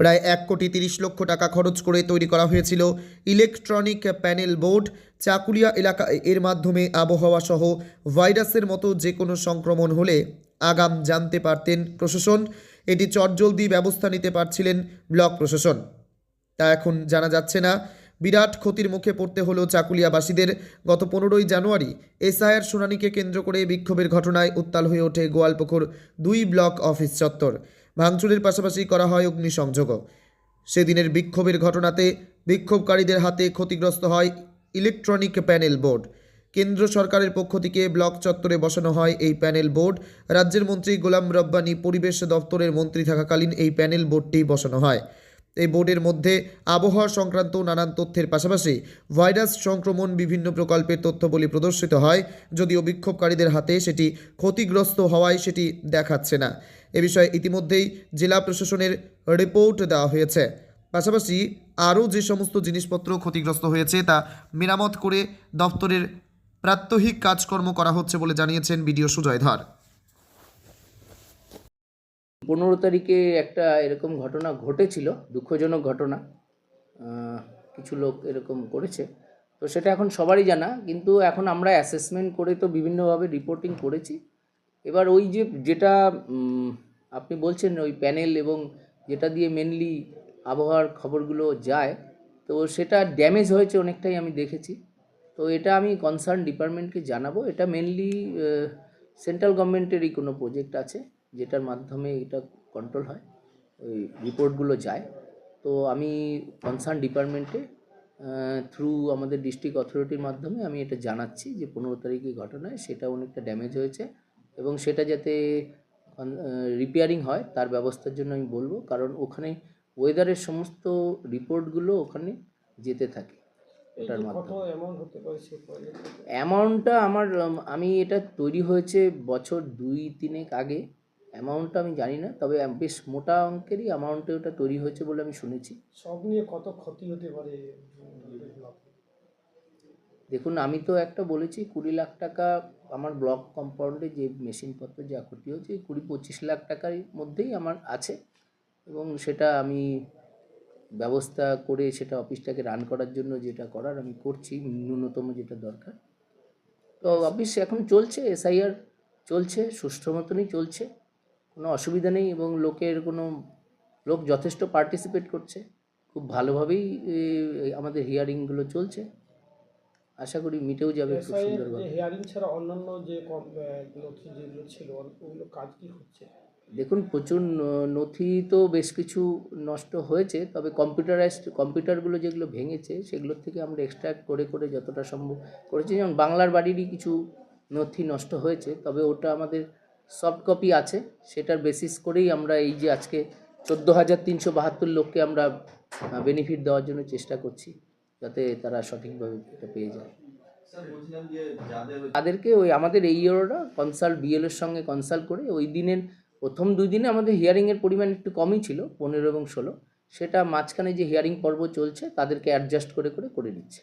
প্রায় এক কোটি তিরিশ লক্ষ টাকা খরচ করে তৈরি করা হয়েছিল ইলেকট্রনিক প্যানেল বোর্ড চাকুলিয়া এলাকায় এর মাধ্যমে আবহাওয়া সহ ভাইরাসের মতো যে কোনো সংক্রমণ হলে আগাম জানতে পারতেন প্রশাসন। এটি চটজলদি ব্যবস্থা নিতে পারছিলেন ব্লক প্রশাসন। তা এখন জানা যাচ্ছে না। বিরাট ক্ষতির মুখে পড়তে হলো চাকুলিয়াবাসীদের। গত পনেরোই জানুয়ারি এসআইয়ের শুনানিকে কেন্দ্র করে বিক্ষোভের ঘটনায় উত্তাল হয়ে ওঠে গোয়ালপুকুর দুই ব্লক অফিস চত্বর। ভাঙচুরের পাশাপাশি করা হয় অগ্নিসংযোগও। সেদিনের বিক্ষোভের ঘটনাতে বিক্ষোভকারীদের হাতে ক্ষতিগ্রস্ত হয় ইলেকট্রনিক প্যানেল বোর্ড। কেন্দ্র সরকারের পক্ষ থেকে ব্লক চত্বরে বসানো হয় এই প্যানেল বোর্ড। রাজ্যের মন্ত্রী গোলাম রব্বানি পরিবেশ দপ্তরের মন্ত্রী থাকাকালীন এই প্যানেল বোর্ডটি বসানো হয়। এই বোর্ডের মধ্যে আবহাওয়া সংক্রান্ত নানান তথ্যের পাশাপাশি ভাইরাস সংক্রমণ বিভিন্ন প্রকল্পের তথ্যবলি প্রদর্শিত হয়, যদিও বিক্ষোভকারীদের হাতে সেটি ক্ষতিগ্রস্ত হওয়ায় সেটি দেখাচ্ছে না। এ বিষয়ে ইতিমধ্যেই জেলা প্রশাসনের রিপোর্ট দেওয়া হয়েছে। পাশাপাশি আরও যে সমস্ত জিনিসপত্র ক্ষতিগ্রস্ত হয়েছে তা মেরামত করে দপ্তরের প্রাত্যহিক কাজকর্ম করা হচ্ছে বলে জানিয়েছেন বিডিও সুজয় ধর। পনেরো তারিখে একটা এরকম ঘটনা ঘটেছিল, দুঃখজনক ঘটনা কিছু লোক এরকম করেছে। তো সেটা এখন সবারই জানা, কিন্তু এখন আমরা অ্যাসেসমেন্ট করে তো বিভিন্নভাবে রিপোর্টিং করেছি। এবার ওই যে যেটা আপনি বলছেন ওই প্যানেল এবং যেটা দিয়ে মেনলি আবহাওয়ার খবরগুলো যায়, তো সেটা ড্যামেজ হয়েছে অনেকটাই আমি দেখেছি। তো এটা আমি কনসার্ন ডিপার্টমেন্টকে জানাব। এটা মেনলি সেন্ট্রাল গভর্নমেন্টেরই কোনো প্রজেক্ট আছে। যেটার মাধ্যমে এটা কন্ট্রোল হয় ওই রিপোর্টগুলো যায়। তো আমি কনসার্ন ডিপার্টমেন্টে থ্রু আমাদের ডিস্ট্রিক্ট অথরিটির মাধ্যমে আমি এটা জানাচ্ছি যে পনেরো তারিখে ঘটনায় সেটা অনেকটা ড্যামেজ হয়েছে এবং সেটা যাতে রিপেয়ারিং হয় তার ব্যবস্থার জন্য আমি বলব কারণ ওখানে ওয়েদারের সমস্ত রিপোর্টগুলো ওখানে যেতে থাকে ওটার মাধ্যমে। অ্যামাউন্টটা আমার আমি এটা তৈরি হয়েছে বছর দুই তিনেক আগে। অ্যামাউন্টটা আমি জানি না তবে বেশ মোটা অঙ্কেরই অ্যামাউন্টে ওটা তৈরি হয়েছে বলে আমি শুনেছি। সব নিয়ে কত ক্ষতি হতে পারে? দেখুন আমি তো একটা বলেছি কুড়ি লাখ টাকা আমার ব্লক কম্পাউন্ডে যে মেশিনপত্র যা ক্ষতি হয়েছে কুড়ি পঁচিশ লাখ টাকার মধ্যেই আমার আছে। এবং সেটা আমি ব্যবস্থা করে সেটা অফিসটাকে রান করার জন্য যেটা করার আমি করছি ন্যূনতম যেটা দরকার। তো অফিস এখন চলছে এসআইআর চলছে সুষ্ঠু মতনই চলছে। কোনো অসুবিধা নেই এবং লোকের কোনো লোক যথেষ্ট পার্টিসিপেট করছে। খুব ভালোভাবেই আমাদের হিয়ারিংগুলো চলছে। আশা করি মিটেও যাবে খুব সুন্দরভাবে। হিয়ারিং ছাড়া অন্যান্য যে নথি যেগুলো ছিল ওগুলো কাজ কি হচ্ছে? দেখুন প্রচুর নথি তো বেশ কিছু নষ্ট হয়েছে তবে কম্পিউটারাইজড কম্পিউটারগুলো যেগুলো ভেঙেছে সেগুলোর থেকে আমরা এক্সট্রাক্ট করে করে যতটা সম্ভব করেছি। যেমন বাংলার বাড়িরই কিছু নথি নষ্ট হয়েছে তবে ওটা আমাদের সফট কপি আছে সেটার বেসিস করেই আমরা এই যে আজকে চোদ্দ হাজার তিনশো বাহাত্তর লোককে আমরা বেনিফিট দেওয়ার জন্য চেষ্টা করছি যাতে তারা সঠিকভাবে এটা পেয়ে যায়। তাদেরকে ওই আমাদের এই ইয়েরোরা কনসাল্ট বিএলের সঙ্গে কনসাল্ট করে ওই দিনের প্রথম দুই দিনে আমাদের হিয়ারিংয়ের পরিমাণ একটু কমই ছিল পনেরো এবং ষোলো সেটা মাঝখানে যে হিয়ারিং পর্ব চলছে তাদেরকে অ্যাডজাস্ট করে করে করে নিচ্ছে